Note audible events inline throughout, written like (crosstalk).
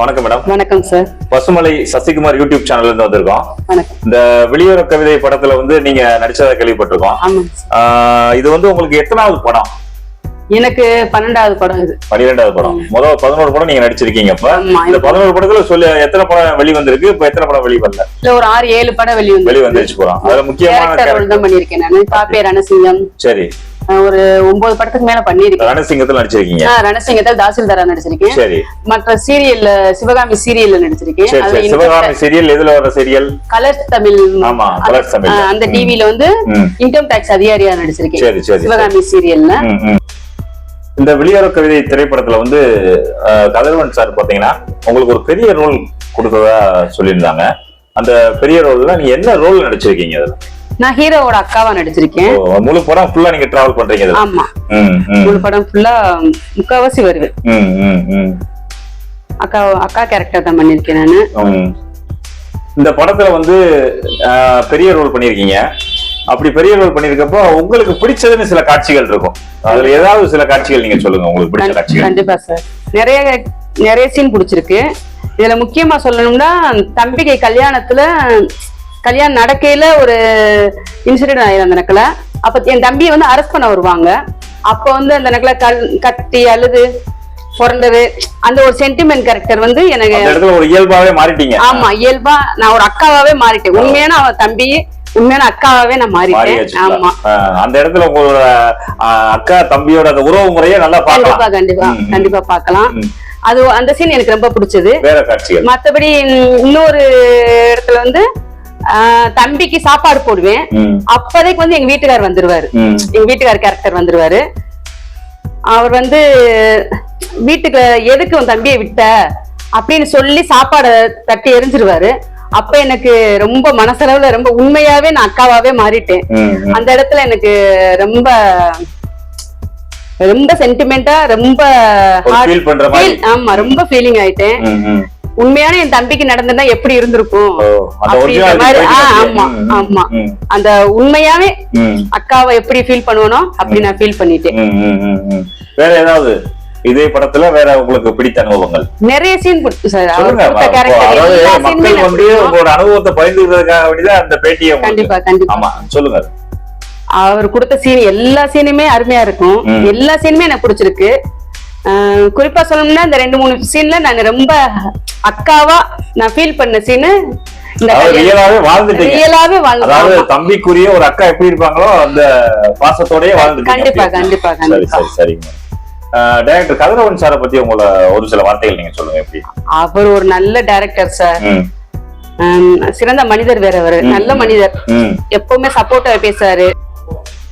வணக்கம் மேடம். வணக்கம் sir Pasumalai Sasikumar YouTube சேனல்ல இருந்து வந்திருக்கோம் இந்த வெளியுற கவிதை படத்துல வந்து நீங்க நடிச்சதா கேள்விப்பட்டிருக்கோம். இது வந்து உங்களுக்கு எத்தனாவது படம்? எனக்கு பன்னெண்டாவது படம் இது. பன்னிரெண்டாவது படம். முதல் பதினோரு படம் நீங்க நடிச்சிருக்கீங்க இப்ப இந்த பதினோரு படத்துல சொல்லி எத்தனை படம் வெளி வந்திருக்கு இப்ப எத்தனை படம் வெளி வரல இல்ல ஒரு ஆறு ஏழு படம் வெளி வந்து வெளி வந்துருச்சு போறோம் அதுல முக்கியமான பண்ணிருக்கேன் நானு. காப்பே ரணசிங்கம். சரி. ஒரு ஒன்பது படத்துக்கு மேல பண்ணிருக்கேன் ரணசிங்கத்துல நடிச்சிருக்கீங்க. ரணசிங்கத்தில் தாசில்தாரா நடிச்சிருக்கேன். சரி. மற்ற சீரியல்ல சிவகாமி சீரியல்ல நடிச்சிருக்கேன். சரி சரி. சிவகாமி சீரியல் எதுல வர சீரியல் கலர்ஸ் தமிழ். ஆமா கலர்ஸ் தமிழ். அந்த டிவில வந்து. இன்கம் டாக்ஸ் அதிகாரியா நடிச்சிருக்கேன். சரி சரி சரி. சிவகாமி சீரியல்ல. இந்த வெளியார கவிதை திரைப்படத்துல வந்து கதிரவன் சார் பாத்தீங்கன்னா உங்களுக்கு ஒரு பெரிய ரோல் கொடுத்ததா சொல்லியிருந்தாங்க. அந்த பெரிய ரோல்ல நீங்க என்ன ரோல் நடிச்சிருக்கீங்க அதுல? நான் ஹீரோவோட அக்காவா நடிச்சிருக்கேன். முழு படம் ஃபுல்லா நீங்க டிராவல் பண்றீங்க ஆமா. முழு படம் ஃபுல்லா முக்காவாசி வருவேன் அக்கா அக்கா கேரக்டர் தான் பண்ணிருக்கேன் நானு. இந்த படத்துல வந்து பெரிய ரோல் பண்ணிருக்கீங்க அப்படி பெரிய ரோல் பண்ணிருக்கப்போ உங்களுக்கு பிடிச்சதுன்னு சில காட்சிகள் இருக்கும். அதுல ஏதாவது சில காட்சிகள் நீங்க சொல்லுங்க உங்களுக்கு பிடிச்ச காட்சிகள். கண்டிப்பா சார். நிறைய நிறைய சீன் பிடிச்சிருக்கு. இதுல முக்கியமா சொல்லணும்னா தம்பிகை கல்யாணத்துல கல்யாணம் நடக்கையில ஒரு இன்சிடென்ட் ஆயிரும் அந்த நக்கல அப்ப என் தம்பியை வந்து அரெஸ்ட் பண்ண வருவாங்க. அப்ப வந்து அந்த நக்கல கல் கத்தி அழுது பிறந்தது. அந்த ஒரு சென்டிமெண்ட் கேரக்டர் வந்து எனக்கு ஒரு இயல்பாவே மாறிட்டீங்க. ஆமா இயல்பா நான் ஒரு அக்காவாவே மாறிட்டேன். உண்மையான அவன் தம்பி உண்மையான அக்காவாவே நான் மாறிட்டேன். ஆமா. அந்த இடத்துல உங்களோட அக்கா தம்பியோட அந்த உறவு முறையை நல்லா கண்டிப்பா கண்டிப்பா. கண்டிப்பா பார்க்கலாம். ம். அது அந்த சீன் எனக்கு ரொம்ப பிடிச்சது. வேற காட்சிகள். மத்தபடி இன்னொரு இடத்துல வந்து தம்பிக்கு சாப்பாடு போடுவேன். அப்போதைக்கு வந்து எங்க வீட்டுக்கார் வந்துருவாரு. எங்க வீட்டுக்கார் கேரக்டர் வந்துருவாரு. அவர் வந்து வீட்டுக்கு எதுக்கு உன் தம்பியை விட்ட? அப்படின்னு சொல்லி சாப்பாடை தட்டி எரிஞ்சிருவாரு. அப்ப எனக்கு ரொம்ப மனசளவுல ரொம்ப உண்மையாவே நான் அக்காவாவே மாறிட்டேன். அந்த இடத்துல எனக்கு ரொம்ப ரொம்ப சென்டிமெண்டா ரொம்ப ஆமா ரொம்ப ஃபீலிங் ஆயிட்டேன். உண்மையான என் தம்பிக்கு நடந்திருந்தா எப்படி இருந்திருக்கும்? அப்படின்ற மாதிரி ஆமா அந்த உண்மையாவே அக்காவை எப்படி ஃபீல் பண்ணுவனோ அப்படி நான் ஃபீல் பண்ணிட்டேன். வேற ஏதாவது? இதே படத்துல வேற உங்களுக்கு பிடித்த அனுபவங்கள்? நிறைய சீன் வந்து. உங்களோட அனுபவத்தை பகிர்ந்துக்கிறதுக்காக வேண்டிதான் அந்த பேட்டியை. கண்டிப்பா கண்டிப்பா. ஆமா சொல்லுங்க. அவர் கொடுத்த சீன் எல்லா சீனுமே அருமையா இருக்கும். எல்லா சீனுமே எனக்கு பிடிச்சிருக்கு. குறிப்பா சொல்லணும்னா இந்த ரெண்டு மூணு சீன்ல நான் ரொம்ப அக்காவா நான் ஃபீல் பண்ண சீனு ரியலாவே வாழ்ந்துட்டீங்க. ரியலாவே அதாவது தம்பிக்குரிய ஒரு அக்கா எப்படி இருப்பாங்களோ அந்த பாசத்தோடயே வாழ்ந்துட்டீங்க. கண்டிப்பா, கண்டிப்பா, கண்டிப்பா. சரி சரிங்க. டைரக்டர் கதிரவன் சாரை பத்தி உங்கள ஒரு சில வார்த்தைகள் நீங்க சொல்லுங்க எப்படி? அவர் ஒரு நல்ல டைரக்டர் சார் சிறந்த மனிதர் வேற அவரு. நல்ல மனிதர். எப்பவுமே சப்போர்ட்டா பேசுறாரு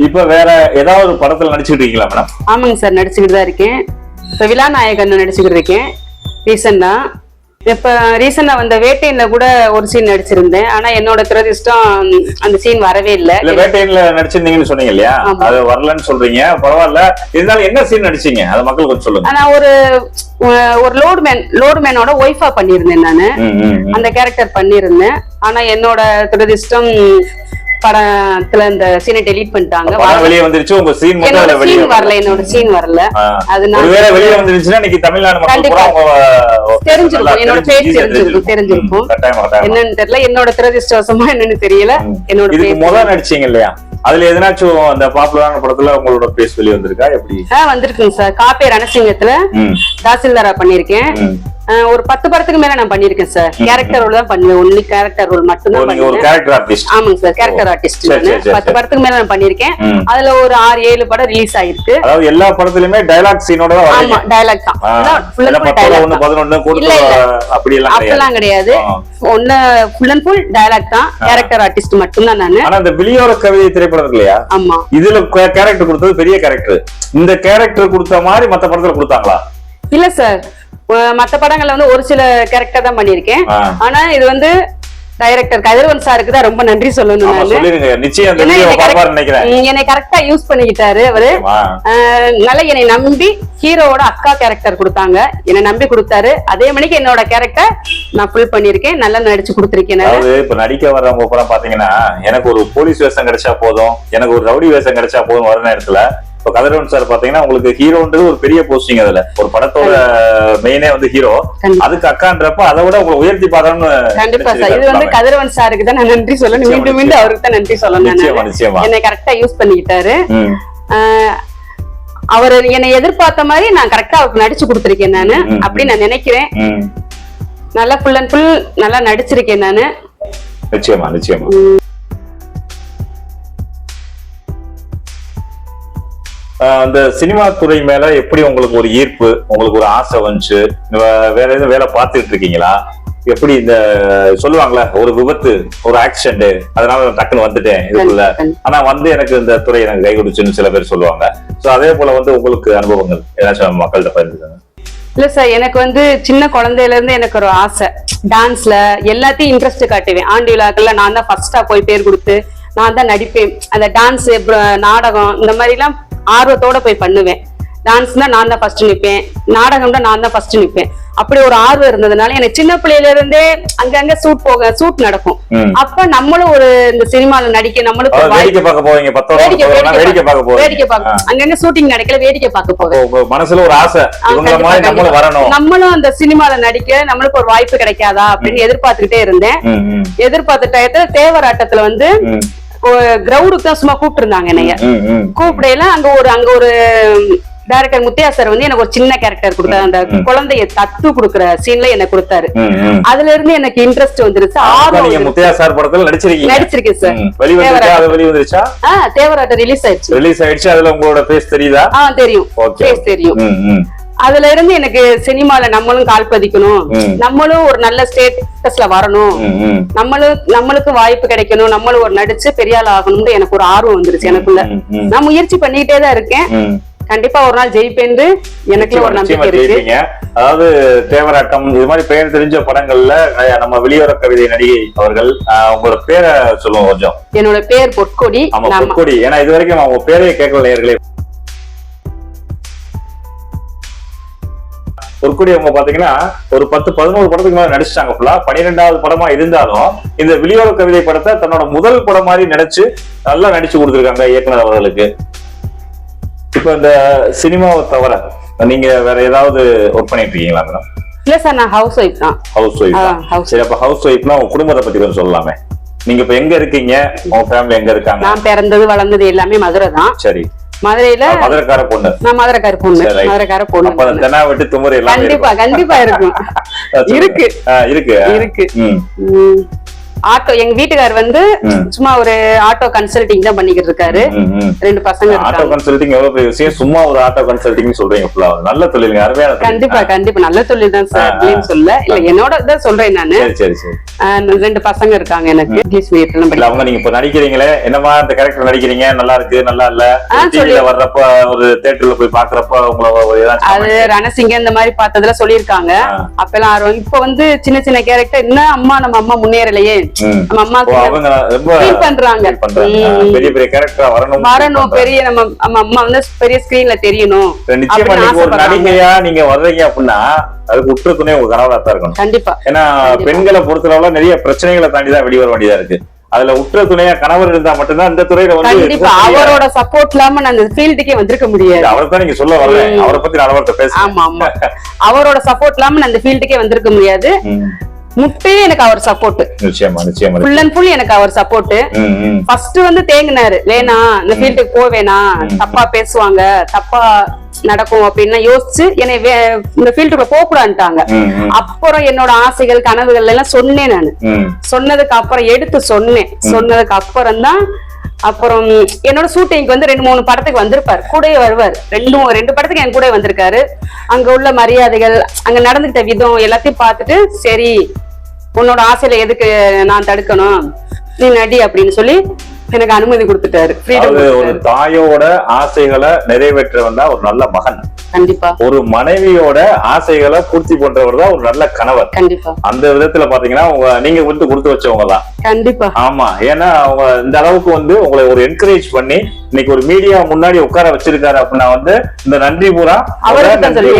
இப்ப வேற ஏதாவது ஒரு படத்துல நடிச்சுட்டு இருக்கீங்களா மேடம் ஆமாங்க சார் நடிச்சுக்கிட்டு தான் இருக்கேன். இப்ப விழாநாயகன் நடிச்சுக்கிட்டு இருக்கேன் ரீசெண்டா இப்ப ரீசெண்டா வந்த வேட்டையில கூட ஒரு சீன் நடிச்சிருந்தேன். ஆனா என்னோட துரதிர்ஷ்டம் அந்த சீன் வரவே இல்ல. இல்ல வேட்டையில நடிச்சிருந்தீங்கன்னு சொன்னீங்க இல்லையா. அது வரலன்னு சொல்றீங்க. பரவாயில்ல. இருந்தாலும் என்ன சீன் நடிச்சீங்க? அதை மக்கள் கொஞ்சம் சொல்லுங்க. ஆனா ஒரு ஒரு லோடு மேன் லோடு மேனோட ஒய்ஃபா பண்ணியிருந்தேன் நானு. அந்த கேரக்டர் பண்ணியிருந்தேன். ஆனா என்னோட துரதிர்ஷ்டம் படத்துல இந்த சீனை டெலீட் பண்ணிட்டாங்க. வெளியே வந்துருச்சு உங்க சீன் மட்டும் வெளியே வரல என்னோட சீன் வரல. அதனால ஒருவேளை வெளியே வந்துருச்சுன்னா இன்னைக்கு தமிழ்நாடு மக்கள். பூரா தெரிஞ்சிருக்கும். என்னோட பேர் தெரிஞ்சிருக்கும், தெரிஞ்சிருக்கும். என்னன்னு தெரியல. என்னோட துரதிர்ஷ்டவசமா என்னன்னு தெரியல. என்னோட இதுக்கு பேர் முதல் நடிச்சீங்க இல்லையா? அதுல எதனாச்சும் அந்த பாப்புலரான படத்துல உங்களோட பேஸ் வெளியே வந்திருக்கா? எப்படி? ஆ, வந்திருக்குங்க சார். காப்பே ரணசிங்கத்துல தாசில்தாரா பண்ணிருக்கேன். ஒரு பத்து படத்துக்கு மேல நான் பண்ணிருக்கேன் சார் கேரக்டர் ரோல் தான் பண்ணுவேன். ஒன்லி கேரக்டர் ரோல் மட்டும் ஆமாங்க சார் கேரக்டர் ஆர்டிஸ்ட் பத்து. படத்துக்கு மேல நான் பண்ணிருக்கேன். அதுல ஒரு ஆறு ஏழு படம் ரிலீஸ் ஆயிருக்கு. அதாவது எல்லா படத்துலயுமே டயலாக் சீனோட ஆமா டயலாக் தான். கிடையாது. ஒண்ணு ஃபுல் அண்ட் ஃபுல் டயலாக் தான். கேரக்டர் ஆர்டிஸ்ட் மட்டும் தான் நானு. ஆனா இந்த வெளியோர கவிதை திரைப்படம் இல்லையா ஆமா. இதுல கேரக்டர் கொடுத்தது பெரிய கேரக்டர் இந்த கேரக்டர் கொடுத்த மாதிரி மத்த படத்துல கொடுத்தாங்களா? இல்ல சார் மத்த படங்கள்ல வந்து ஒரு சில கேரக்டர் தான் பண்ணிருக்கேன். ஆனா இது வந்து டைரக்டர் கதிரவன் சாருக்கு தான் ரொம்ப நன்றி சொல்லணும் என்னை கரெக்டா யூஸ் பண்ணிக்கிட்டாரு அவரு. நல்லா என்னை நம்பி ஹீரோவோட அக்கா கேரக்டர் கொடுத்தாங்க. என்னை நம்பி கொடுத்தாரு. அதே மணிக்கு என்னோட கேரக்டர் நான் ஃபுல் பண்ணிருக்கேன் நல்லா நடிச்சு கொடுத்துருக்கேன் இப்ப நடிக்க வர்றவங்க பூரா பாத்தீங்கன்னா எனக்கு ஒரு போலீஸ் வேஷம் கிடைச்சா போதும் எனக்கு ஒரு ரவுடி வேஷம் கிடைச்சா போதும் வர நேரத்துல இப்ப கதிரவன் சார் பாத்தீங்கன்னா உங்களுக்கு ஹீரோன்றது ஒரு பெரிய போஸ்டிங் அதுல. ஒரு படத்தோட மெயினே வந்து ஹீரோ. அதுக்கு அக்கான்றப்ப அதை விட உங்களை உயர்த்தி பார்த்தோம்னு கண்டிப்பா சார் இது வந்து கதிரவன் சாருக்கு தான் நான் நன்றி சொல்லணும். மீண்டும் மீண்டும் அவருக்கு தான் நன்றி சொல்லணும் நிச்சயமா என்னை கரெக்டா யூஸ் பண்ணிக்கிட்டாரு. அவர் என்னை எதிர்பார்த்த மாதிரி நான் கரெக்டா அவருக்கு நடிச்சு கொடுத்திருக்கேன் நானு. அப்படி நான் நினைக்கிறேன். நல்லா ஃபுல் அண்ட் ஃபுல் நல்லா நடிச்சிருக்கேன் நானு. நிச்சயமா நிச்சயமா. அந்த சினிமா துறை மேல எப்படி உங்களுக்கு ஒரு ஈர்ப்பு? உங்களுக்கு ஒரு ஆசை வந்துச்சு? வேற எதுவும் வேலை பார்த்துட்டு இருக்கீங்களா? எப்படி இந்த சொல்லுவாங்கல்ல ஒரு விபத்து ஒரு ஆக்சிடென்ட் அதனால டக்குன்னு வந்துட்டேன் இதுக்குள்ள. ஆனா வந்து எனக்கு இந்த துறை எனக்கு கை கொடுச்சுன்னு சில பேர் சொல்லுவாங்க. சோ அதே போல வந்து உங்களுக்கு அனுபவங்கள் ஏதாச்சும் மக்கள்கிட்ட பகிர்ந்துக்காங்க. இல்ல சார் எனக்கு வந்து சின்ன குழந்தையில இருந்து எனக்கு ஒரு ஆசை. டான்ஸ்ல எல்லாத்தையும் இன்ட்ரெஸ்ட் காட்டுவேன். ஆண்டு விழாக்கள்ல நான் தான் ஃபர்ஸ்டா போய் பேர் கொடுத்து நான் தான் நடிப்பேன். அந்த டான்ஸ் நாடகம் இந்த மாதிரி எல்லாம் ஆர்வத்தோட போய் பண்ணுவேன். டான்ஸ்னா நான் தான் ஃபர்ஸ்ட் நிப்பேன். நாடகம்னா நான் தான் ஃபர்ஸ்ட் நிப்பேன். அப்படி ஒரு ஆர்வம் இருந்ததுனால எனக்கு சின்ன பிள்ளையில இருந்தே அங்கங்க சூட் போக சூட் நடக்கும். அப்ப நம்மளும் ஒரு இந்த சினிமால நடிக்க நம்மளுக்கு வேடிக்கை பார்க்க போவீங்க. வேடிக்கை பார்க்க போவீங்க. வேடிக்கை பார்க்க. அங்கங்க ஷூட்டிங் நடக்கல வேடிக்கை பார்க்க உங்க மனசுல ஒரு ஆசை. நம்மளும் அந்த சினிமால நடிக்க நம்மளுக்கு ஒரு வாய்ப்பு கிடைக்காதா அப்படின்னு எதிர்பார்த்துக்கிட்டே இருந்தேன். எதிர்பார்த்த டயத்துல தேவராட்டத்துல வந்து ம், கிரவுடுக்கு தான் சும்மா கூப்பிட்டு இருந்தாங்க என்னைய. கூப்பிடையில அங்க ஒரு அங்க ஒரு டைரக்டர் முத்தையா சார் வந்து எனக்கு ஒரு சின்ன கேரக்டர் கொடுத்தாரு அந்த. குழந்தைய தத்து கொடுக்குற சீன்ல எனக்கு கொடுத்தாரு. அதுல இருந்து எனக்கு இன்ட்ரெஸ்ட் வந்துருச்சு ஆர்வம். முத்தையா சார் படத்துல நடிச்சிருக்கீங்க நடிச்சிருக்கேன் சார். வெளிவந்துருச்சா ஆஹ் தேவராட்டம் ரிலீஸ் ஆயிடுச்சு ரிலீஸ் ஆயிடுச்சு அதுல உங்களோட பேஸ் தெரியுதா ஆ தெரியும் ஓகே Face தெரியும். அதுல இருந்து எனக்கு சினிமால நம்மளும் கால் பதிக்கணும். நம்மளும் ஒரு நல்ல ஸ்டேட்டஸ்ல வரணும். நம்மளும் நம்மளுக்கு வாய்ப்பு கிடைக்கணும். நம்மளும் ஒரு நடிச்சு பெரிய ஆள் ஆகணும்னு எனக்கு ஒரு ஆர்வம் வந்துருச்சு எனக்குள்ள. நான் முயற்சி பண்ணிக்கிட்டே தான் இருக்கேன். கண்டிப்பா ஒரு நாள் ஜெயிப்பேன்னு எனக்குள்ள ஒரு நம்பிக்கை இருக்கு. அதாவது தேவராட்டம் இது மாதிரி பெயர் தெரிஞ்ச படங்கள்ல நம்ம வெளியோர கவிதை நடிகை அவர்கள் உங்களோட பேரை சொல்லுவோம் கொஞ்சம். என்னோட பேர் பொற்கொடி. பொற்கொடி. ஏன்னா இது வரைக்கும் அவங்க பேரையே கேட்கல நேர்களே. பொற்கொடி அவங்க பாத்தீங்கன்னா ஒரு பத்து பதினோரு படத்துக்கு மேல நடிச்சிட்டாங்க ஃபுல்லா பன்னிரெண்டாவது படமா இருந்தாலும் இந்த வெளியோர கவிதை படத்தை தன்னோட முதல் படம் மாதிரி நடிச்சு நல்லா நடிச்சு கொடுத்திருக்காங்க இயக்குனர் அவர்களுக்கு. இப்ப இந்த சினிமாவை தவிர நீங்க வேற ஏதாவது ஒர்க் பண்ணிட்டு இருக்கீங்களா மேடம் இல்ல சார் நான் ஹவுஸ் ஒய்ஃப் தான். ஹவுஸ் ஒய்ஃப் house சரி அப்ப ஹவுஸ் ஒய்ஃப்னா உங்க குடும்பத்தை பத்தி கொஞ்சம் சொல்லலாமே. நீங்க இப்ப எங்க இருக்கீங்க? உங்க ஃபேமிலி எங்க இருக்காங்க? நான் பிறந்தது வளர்ந்தது எல்லாமே மதுரை தான். சரி. மதுரையில மதுரக்கார பொண்ணு. நான் மதுரைக்கார பொண்ணு. மதுரைக்கார பொண்ணு. தெனா வெட்டு துமுறை எல்லாம் கண்டிப்பா கண்டிப்பா இருக்கும். (laughs) இருக்கு. இருக்கு. இருக்கு. ஆட்டோ எங்க வீட்டுக்கார் வந்து. சும்மா ஒரு ஆட்டோ கன்சல்டிங் தான் பண்ணிக்கிட்டு இருக்காரு. ரெண்டு பசங்க ஆட்டோ கன்சல்டிங் எவ்வளவு பெரிய விஷயம்? சும்மா ஒரு ஆட்டோ கன்சல்டிங் சொல்றீங்க ஃபுல்லா நல்ல தொழிலுங்க அருமையான. கண்டிப்பா கண்டிப்பா. நல்ல தொழில் தான் சார். அப்படின்னு சொல்ல இல்ல என்னோட இதான் சொல்றேன் நானு. ரெண்டு பசங்க இருக்காங்க எனக்கு. அவங்க நீங்க இப்ப நடிக்கிறீங்களே. என்னமா இந்த கேரக்டர் நடிக்கிறீங்க? நல்லா இருக்கு நல்லா இல்ல? டிவில வர்றப்ப ஒரு தியேட்டர்ல போய் பாக்குறப்ப உங்களை அது ரணசிங்க இந்த மாதிரி பார்த்ததுல சொல்லியிருக்காங்க. அப்பெல்லாம் ஆர்வம். இப்ப வந்து சின்ன சின்ன கேரக்டர் என்ன அம்மா நம்ம அம்மா முன்னேறலையே. நம்ம பண்றாங்க. பெரிய பெரிய கேரக்டரா வரணும் வரணும் பெரிய நம்ம நம்ம அம்மா வந்து பெரிய ஸ்கிரீன்ல தெரியணும். ஒரு. நடிகையா நீங்க வர்றீங்க அப்படின்னா அதுக்கு உற்ற துணை உங்க கணவரா தான் இருக்கணும். கண்டிப்பா. ஏன்னா. பெண்களை பொறுத்தளவுல நிறைய பிரச்சனைகளை தாண்டி தான் வெளிவர வேண்டியதா இருக்கு. அதுல உற்ற துணையா கணவர் இருந்தா மட்டும்தான் இந்த துறையில வந்து கண்டிப்பா. அவரோட சப்போர்ட் இல்லாம நான் அந்த ஃபீல்டுக்கே வந்திருக்க முடியாது. அவரை தான் நீங்க சொல்ல ம். அவரை பத்தி நல்லவர்கிட்ட பேசுறேன். ஆமா ஆமா. அவரோட சப்போர்ட் இல்லாம நான் அந்த ஃபீல்டுக்கே வந்திருக்க முடியாது. ம். முட்டையே எனக்கு அவர் சப்போர்ட் நிச்சயமா நிச்சயமா ஃபுல் அண்ட் ஃபுல் எனக்கு அவர் சப்போர்ட். ஃபர்ஸ்ட் வந்து தேங்கினாரு. வேணாம் இந்த ஃபீல்டுக்கு ம். தப்பா பேசுவாங்க. தப்பா நடக்கும் அப்படின்னு யோசிச்சு என்னை இந்த ஃபீல்டுக்குள்ள போக கூடாதுட்டாங்க ம், ம். அப்புறம் என்னோட ஆசைகள் கனவுகள் எல்லாம் சொன்னேன் நான். சொன்னதுக்கு அப்புறம் எடுத்து சொன்னேன். சொன்னதுக்கு அப்புறம் தான் அப்புறம் என்னோட ஷூட்டிங்க்கு வந்து ரெண்டு மூணு படத்துக்கு வந்திருப்பாரு. கூடயே வருவார். ரெண்டு மூ- ரெண்டு படத்துக்கு என் கூட வந்திருக்காரு. அங்க உள்ள மரியாதைகள் அங்க நடந்துகிட்ட விதம் எல்லாத்தையும் பார்த்துட்டு சரி உன்னோட ஆசையில எதுக்கு நான் தடுக்கணும்? நீ நடி அப்படின்னு சொல்லி எனக்கு அனுமதி கொடுத்துட்டாரு. ஒரு தாயோட ஆசைகளை நிறைவேற்றவன் தான் ஒரு நல்ல மகன். கண்டிப்பா. ஒரு மனைவியோட ஆசைகளை பூர்த்தி பண்றவர் தான் ஒரு நல்ல கணவர். கண்டிப்பா. அந்த விதத்துல பாத்தீங்கன்னா உங்க நீங்க வந்து கொடுத்து வச்சவங்க தான் கண்டிப்பா. ஆமா. ஏன்னா அவங்க இந்த அளவுக்கு வந்து உங்களை ஒரு என்கரேஜ் பண்ணி இன்னைக்கு ஒரு மீடியா முன்னாடி உட்கார வச்சிருக்காரு அப்படின்னா வந்து இந்த நன்றி பூரா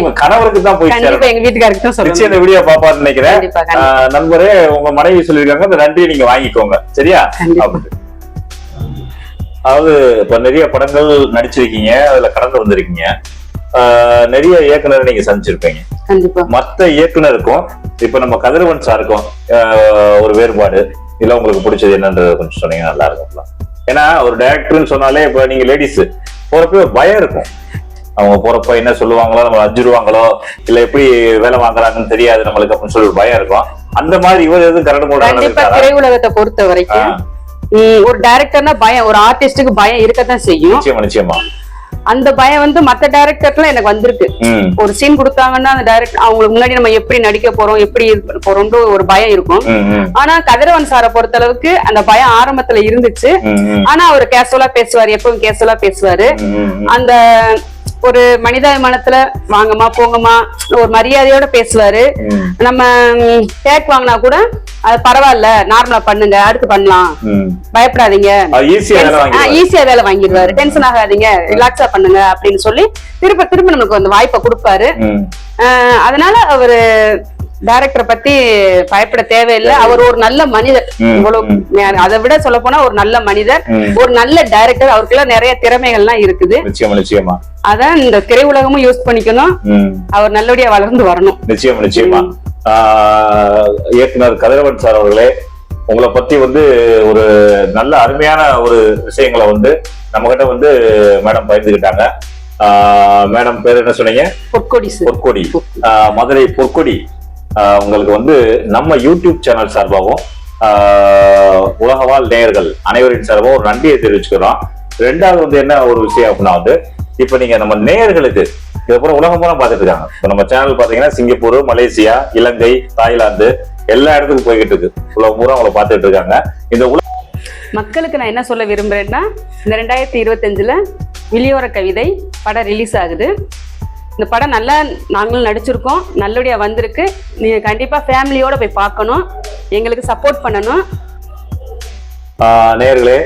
உங்க கணவருக்கு தான் போய் எங்க நிச்சயம் சொல்லணும். இந்த வீடியோ பாப்பாருன்னு நினைக்கிறேன். நண்பரே உங்க மனைவி சொல்லியிருக்காங்க இந்த நன்றியை நீங்க வாங்கிக்கோங்க. சரியா? அதாவது இப்ப நிறைய படங்கள் நடிச்சிருக்கீங்க அதுல கடந்து வந்திருக்கீங்க. நிறைய இயக்குனரை நீங்க சந்திச்சிருப்பீங்க. மத்த இயக்குனருக்கும் இப்ப நம்ம கதிரவன் சாருக்கும் ஒரு வேறுபாடு இல்ல உங்களுக்கு பிடிச்சது என்னன்றது கொஞ்சம் சொன்னீங்க நல்லா இருக்கும் ஏன்னா ஒரு டைரக்டர்னு சொன்னாலே இப்ப நீங்க லேடிஸ் போறப்ப பயம் இருக்கும். அவங்க போறப்ப என்ன சொல்லுவாங்களோ நம்ம அஞ்சிருவாங்களோ இல்ல எப்படி வேலை வாங்குறாங்கன்னு தெரியாது நம்மளுக்கு அப்படின்னு சொல்லி பயம் இருக்கும். அந்த மாதிரி இவர் எதுவும் கரடு போடுறாங்க திரையுலகத்தை பொறுத்த வரைக்கும் ஒரு டைரக்டர்னா பயம் ஒரு ஆர்டிஸ்டுக்கு பயம் இருக்கத்தான் செய்யும். நிச்சயமா நிச்சயமா. அந்த பயம் வந்து மத்த டைரக்டர்லாம் எனக்கு வந்திருக்கு. ஒரு சீன் கொடுத்தாங்கன்னா அந்த டைரக்ட் அவங்களுக்கு முன்னாடி நம்ம எப்படி நடிக்க போறோம் எப்படி போறோம்ன்ற ஒரு பயம் இருக்கும். ஆனா கதிரவன் சாரை பொறுத்த அளவுக்கு அந்த பயம் ஆரம்பத்துல இருந்துச்சு. ஆனா அவர் கேஷுவலா பேசுவாரு எப்பவும் கேஷுவலா பேசுவாரு. அந்த ஒரு மனிதாபிமானத்துல வாங்கம்மா போங்கம்மா ஒரு மரியாதையோட பேசுவாரு. நம்ம டேக் வாங்கினா கூட அது பரவாயில்ல நார்மலா பண்ணுங்க அடுத்து பண்ணலாம். பயப்படாதீங்க. ஈஸியா வேலை வாங்கிடுவாரு. ஈஸியா வேலை வாங்கிடுவாரு. டென்ஷன் ஆகாதீங்க. ரிலாக்ஸா பண்ணுங்க அப்படின்னு சொல்லி திரும்ப திரும்ப நமக்கு அந்த வாய்ப்பை கொடுப்பாரு. அதனால அவரு டைரக்டரை பத்தி பயப்பட தேவையில்லை. அவர் ஒரு நல்ல மனிதர். இவ்வளவு அதை விட சொல்ல போனா ஒரு நல்ல மனிதர். ஒரு நல்ல டைரக்டர் அவருக்குள்ள நிறைய திறமைகள்லாம் இருக்குது. நிச்சயமா அதான் இந்த திரையுலகமும் யூஸ் பண்ணிக்கணும். அவர் நல்லபடியா வளர்ந்து வரணும். நிச்சயமா நிச்சயமா. இயக்குனர் கதிரவன் சார் அவர்களே உங்களை பத்தி வந்து ஒரு நல்ல அருமையான ஒரு விஷயங்களை வந்து நம்ம கிட்ட வந்து மேடம் பகிர்ந்துக்கிட்டாங்க மேடம் பேர் என்ன சொன்னீங்க? பொற்கொடி பொற்கொடி. மதுரை பொற்கொடி. உங்களுக்கு வந்து நம்ம யூடியூப் சேனல் சார்பாகவும் ஆஹ் உலகவாழ் நேயர்கள் அனைவரின் சார்பாகவும் ஒரு நன்றியை தெரிவிச்சுக்கிறோம். ரெண்டாவது வந்து என்ன ஒரு விஷயம் அப்படின்னா வந்து இப்ப நீங்க நம்ம நேயர்களுக்கு இதுக்கப்புறம் உலகம் பூரா பார்த்துட்டு இருக்காங்க. இப்ப நம்ம சேனல் பாத்தீங்கன்னா சிங்கப்பூர் மலேசியா இலங்கை தாய்லாந்து எல்லா இடத்துக்கும் போய்கிட்டு இருக்கு. உலகம் பூரா அவங்கள பார்த்துட்டு இருக்காங்க. இந்த உலக மக்களுக்கு நான் என்ன சொல்ல விரும்புறேன்னா இந்த ரெண்டாயிரத்தி இருபத்தஞ்சுல விழியோர கவிதை படம் ரிலீஸ் ஆகுது. இந்த படம் நல்லா நாங்களும் நடிச்சிருக்கோம். நல்லபடியா வந்திருக்கு. நீங்க கண்டிப்பா ஃபேமிலியோட போய் பார்க்கணும். எங்களுக்கு சப்போர்ட் பண்ணணும். ஆஹ் நேயர்களே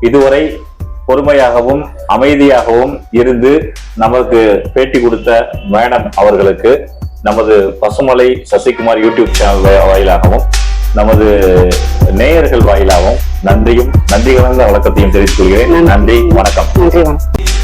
இதுவரை பொறுமையாகவும் அமைதியாகவும் இருந்து நமக்கு பேட்டி கொடுத்த மேடம் அவர்களுக்கு நமது பசுமலை சசிகுமார் யூடியூப் சேனல் வாயிலாகவும் நமது நேயர்கள் வாயிலாகவும் நன்றியும் நன்றி கலந்த வழக்கத்தையும் தெரிவித்துக் கொள்கிறேன். நன்றி. வணக்கம். நன்றி. வணக்கம்